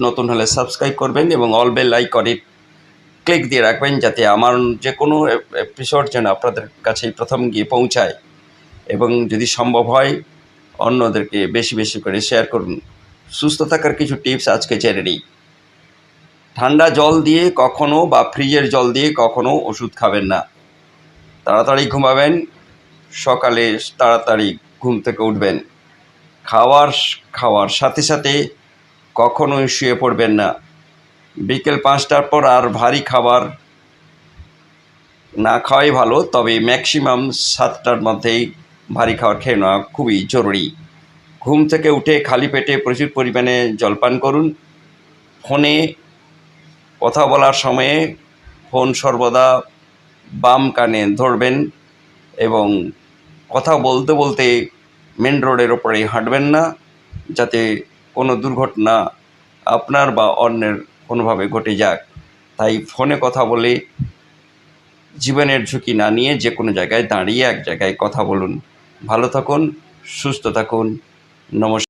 নতুন হলে সাবস্ক্রাইব করবেন এবং অল বেল আইকনে ক্লিক দিয়ে রাখবেন যাতে আমার যে কোনো এপিসোড যেন আপনাদের কাছেই প্রথম গিয়ে পৌঁছায়। এবং যদি সম্ভব হয়, অন্যদেরকে বেশি বেশি করে শেয়ার করুন। সুস্থ থাকার কিছু টিপস আজকে জেনে নিই। ঠান্ডা জল দিয়ে কখনো বা ফ্রিজের জল দিয়ে কখনো ওষুধ খাবেন না। তাড়াতাড়ি ঘুমাবেন, সকালে তাড়াতাড়ি ঘুম থেকে উঠবেন। খাওয়ার খাওয়ার সাথে সাথে কখনোই শুয়ে পড়বেন না। বিকেল পাঁচটার পর আর ভারী খাবার না খাওয়াই ভালো, তবে ম্যাক্সিমাম সাতটার মধ্যেই ভারী খাবার খেয়ে নেওয়া খুবই জরুরি। ঘুম থেকে উঠে খালি পেটে প্রচুর পরিমাণে জলপান করুন। ফোনে কথা বলার সময়ে ফোন সর্বদা বাম কানে ধরবেন এবং কথা বলতে বলতে মেন রোডের ওপরে হাঁটবেন না, যাতে কোনো দুর্ঘটনা আপনার বা অন্যের কোনোভাবে ঘটে যাক, তাই ফোনে কথা বলে জীবনের ঝুঁকি না নিয়ে যে কোনো জায়গায় দাঁড়িয়ে এক জায়গায় কথা বলুন। ভালো থাকুন, সুস্থ থাকুন। নমস্কার।